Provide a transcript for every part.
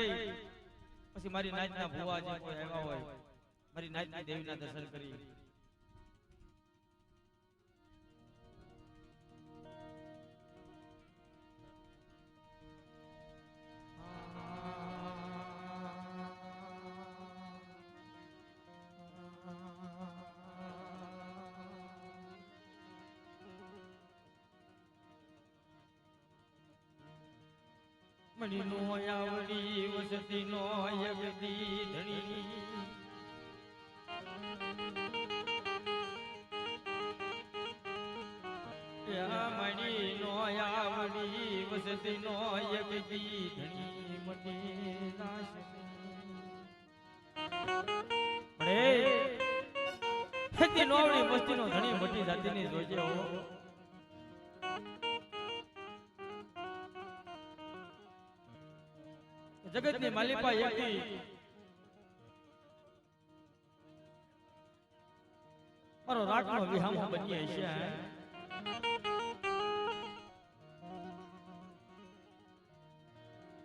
થઈ, પછી મારી નાચના ભુવા જે કોઈ આવ્યા હોય, મારી નાચની દેવીના દર્શન કરી. મણી નો આવડી વસતી નો મણી નો આવડી વસતી નો યગદી ધણી મટી નાશની ખેતી નોવડી વસ્તી નો ધણી મટી જાતિની જોજે હો. જગતની માલિપા એકી મારો રાતનો વિહામો બની છે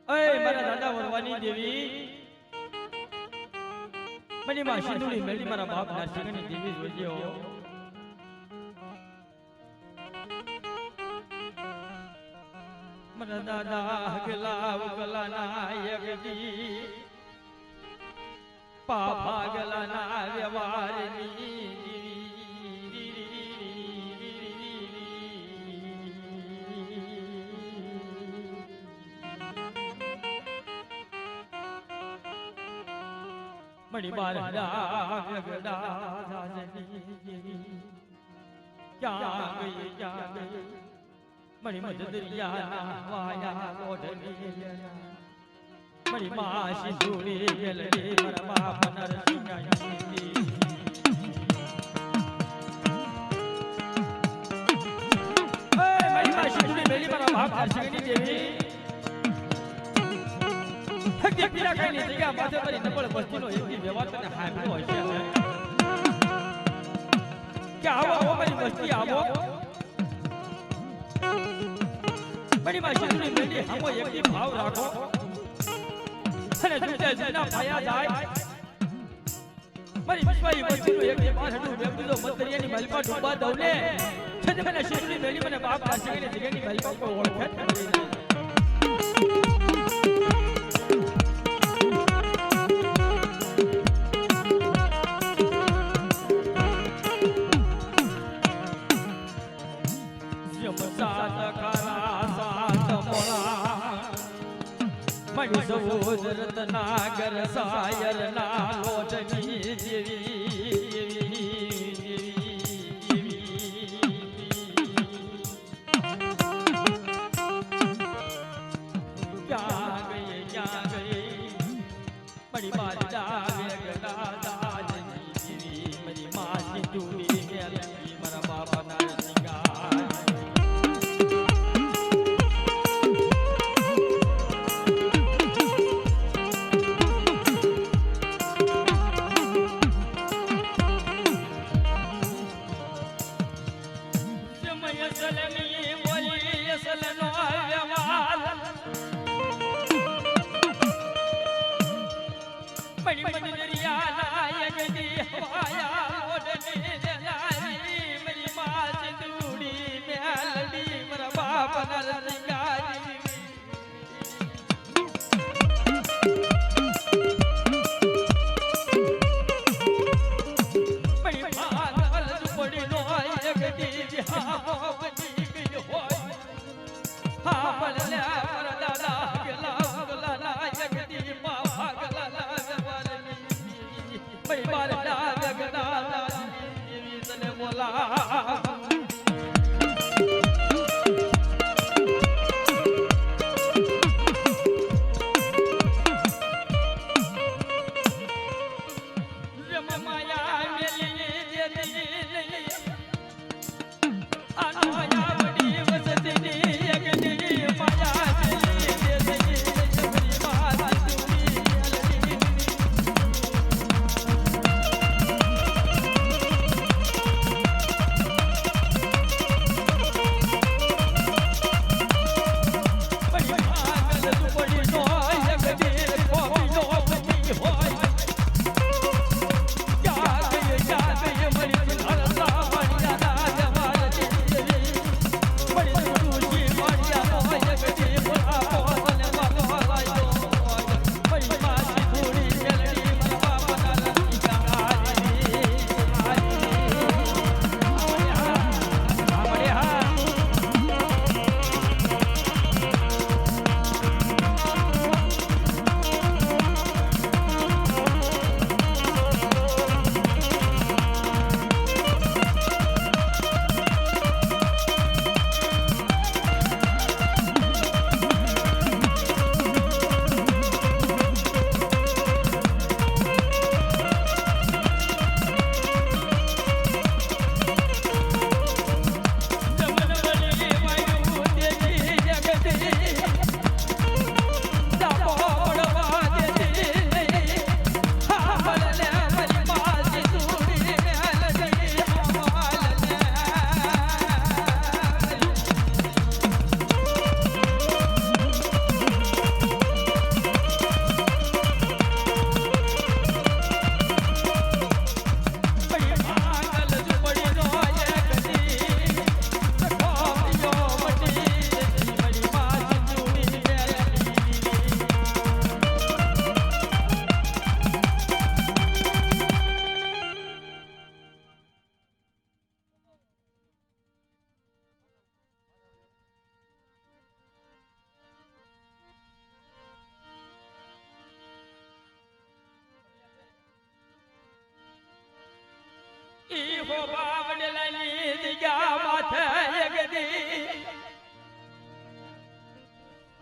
અય મારા દાદા વરવાની દેવી. મની માં સિંધુડી મેલી મારા બાપ નરસિંહની દેવી જોજો દાદા ગલા ઉગલા નાયકજી પાપા ગલા ના વ્યવહારની મણી બાર ક્યાં ગઈ ક્યાં ગઈ? મણી મદદરિયા વાયા ઓઢની મણી માં સિંધુડી ગેલડી મારા પનર હશે કે આવો આવો મારી વસ્તી આવો મારી માં શિવની મેલી હામો એકની ભાવ રાખો. અને જુજે જુના પાયા જાય, મારી વિશ્વાઈ વસ્તીનો એકની પાછળનું વેગડીનો મંતરિયાની મલપા ડૂબા ને. છેદ મને શિવની મેલી મને બાપ કોઈ ઓળખે સૌદ રત્નાગર સાયર ના લોટની જેવી.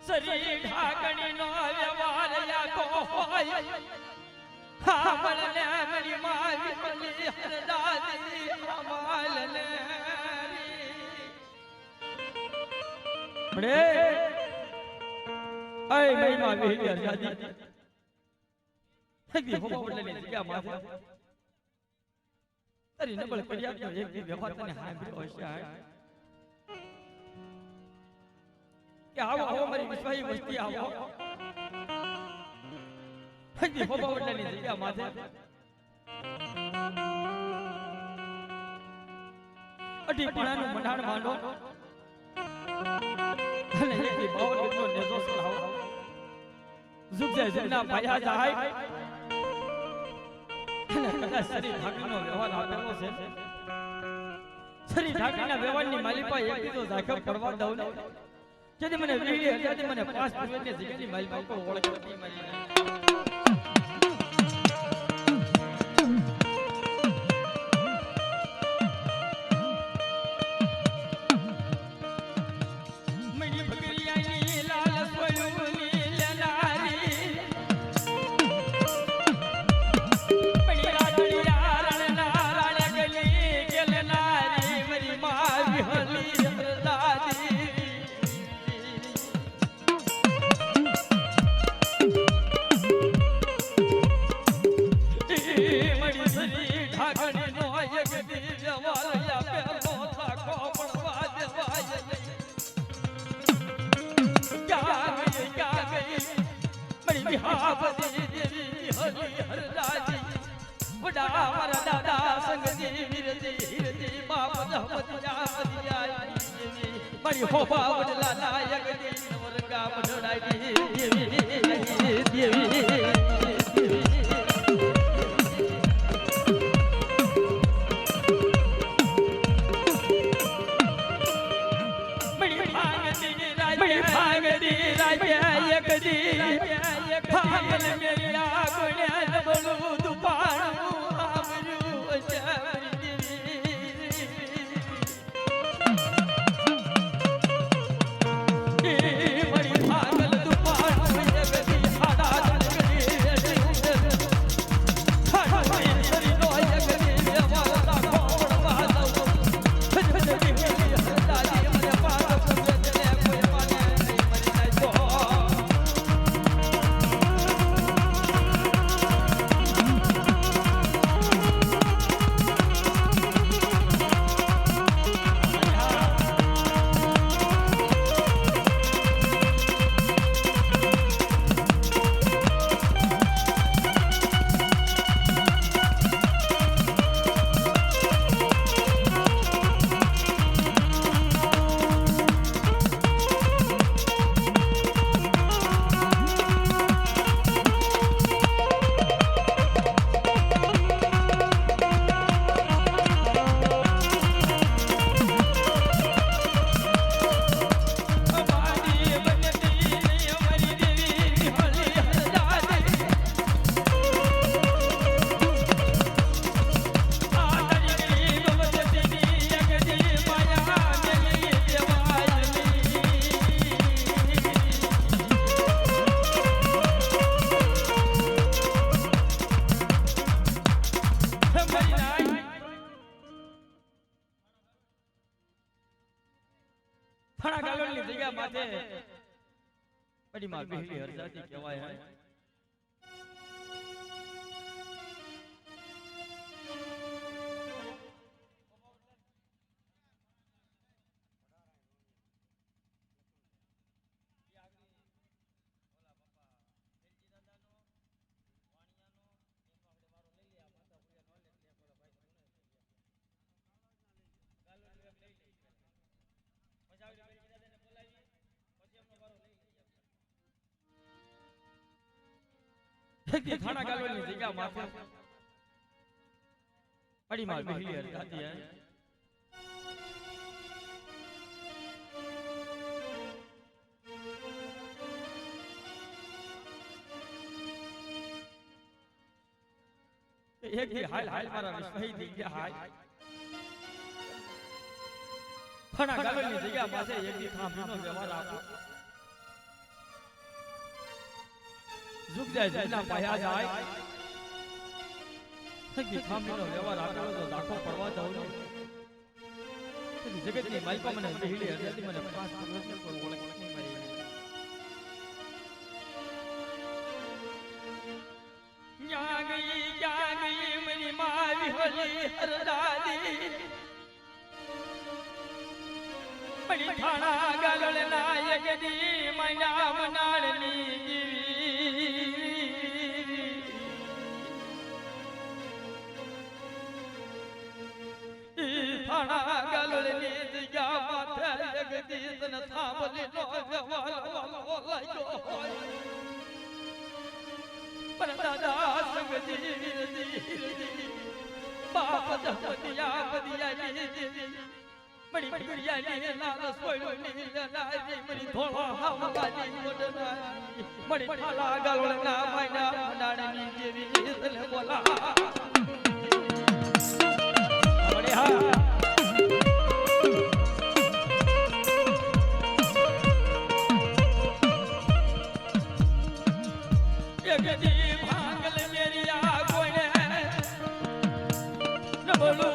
સરી ઢાકણી નો વ્યવહાર લાગો હોય હા મળને મરી મારી મલી હરદાદી અમાલને પડે અય મહિમા વેહી હરદાદી હજી હો બાવડલાની દિયા માથે તારી નબળ કર્યા એક દી વ્યવહાર તને હાંભળ્યો હશે કે આવો આવો મારી વિશ્વાહી વસ્તી આવો. હજી હોબા વડલાની જગ્યા માથે. અઢી પણાનું મઢાણ માંડો અને એથી બાવન ગજનો નેજો સલાવો જુગજે જુગના પાયા જાય. અને કદાચ શરીર ઢાકીનો વ્યવહાર આપેલો છે. શરીર ઢાકીના વ્યવહારની માલિકા એક બીજો ઝાખર પડવા દઉં જેથી મને વીડી હતી મને પાંચ પૂર્વજની જગ્યાની માલિપા કોઈ ઓળખતી મારી નહીં. વિહાવતી દેવી હરી હરદાજી વડા મારા દાદા સંગજી વીરજી હીરજી બાપ જહમતિયા મતિયા દેવી મારી હોબા વડલા નાયક દી નવરગા મઢડાઈ દેવી દેવી દેવી ભાંગતી રાજ મણી ભાંગતી રાજ એક દી ભાંગલ ફણા ગાલોલની જગ્યા માથે પડી માં બેહલી હરજાતી કહેવાય. હે ફેંકી ખાણા ગાલવાની જગ્યા માથે. પડી માર બહેલી હરકાતી હે? એક દી હાલ હાલ મારા વિશ્વાહી થઈ ગયા હાલ. ફણા ગાલવાની જગ્યા પાસે એક દી થાંભીનો વ્યવહાર આપો. ઝુક જાય ઝુકના પાયા જાય. થાંભીનો વ્યવહાર આપેલો તો ઝાંખો પડવા દઉં ને જગતની માલપા મને બેહડી હતી મને પાંચ દિવસની કોઈ ઓળખ નહીં મળી ક્યાં ગઈ ક્યાં ગઈ મની મારી હોલી હરદાદી મણી થાણા ગગળ નાયક દી મૈના મનાળની જીવી જગદીશ ને થાંભલી નો વ્યવહાર વાલો લાગ્યો હોય. પણ દાદા સંગજી વીરજી બાપ જપતિયા બદિયા લીધી મણી પીડિયા ની લાલ સોયલો ની લાજી મણી ધોળા હાવવાની ઓડનારી મણી ઠાલા ગલોળના માયના મંડાણી જેવી ઇસલે બોલા. મણી હા. યગજી ભાંગલ મેરિયા કોણે નબળું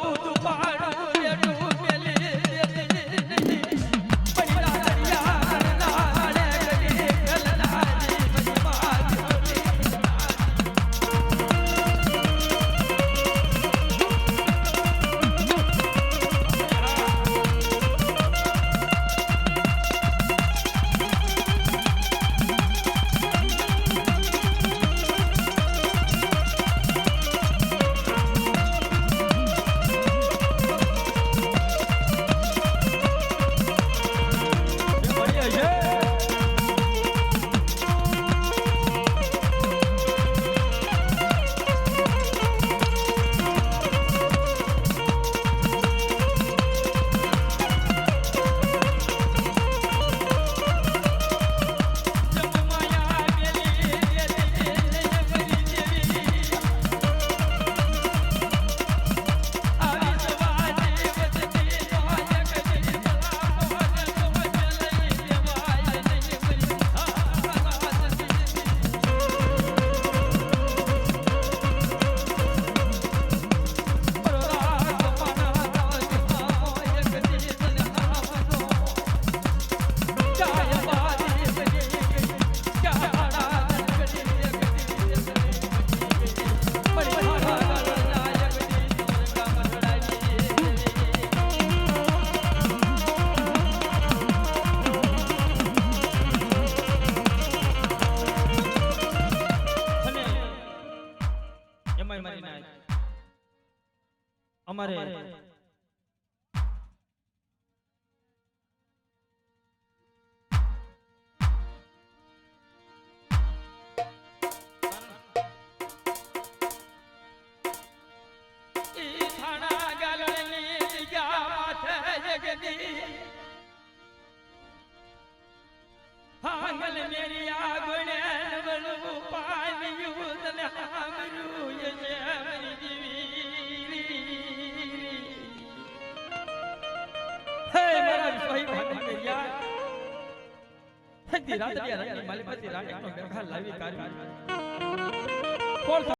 જગદી હાંગલ મેરી આગણે નવલું પાન્યું તને હામરું યજે મરી જીવી હે મારા વિશ્વાહી ભાગી મેરિયા હે દી રાત દી રાત માલી પાછી રાણી નો બેખા લાવી કાઢી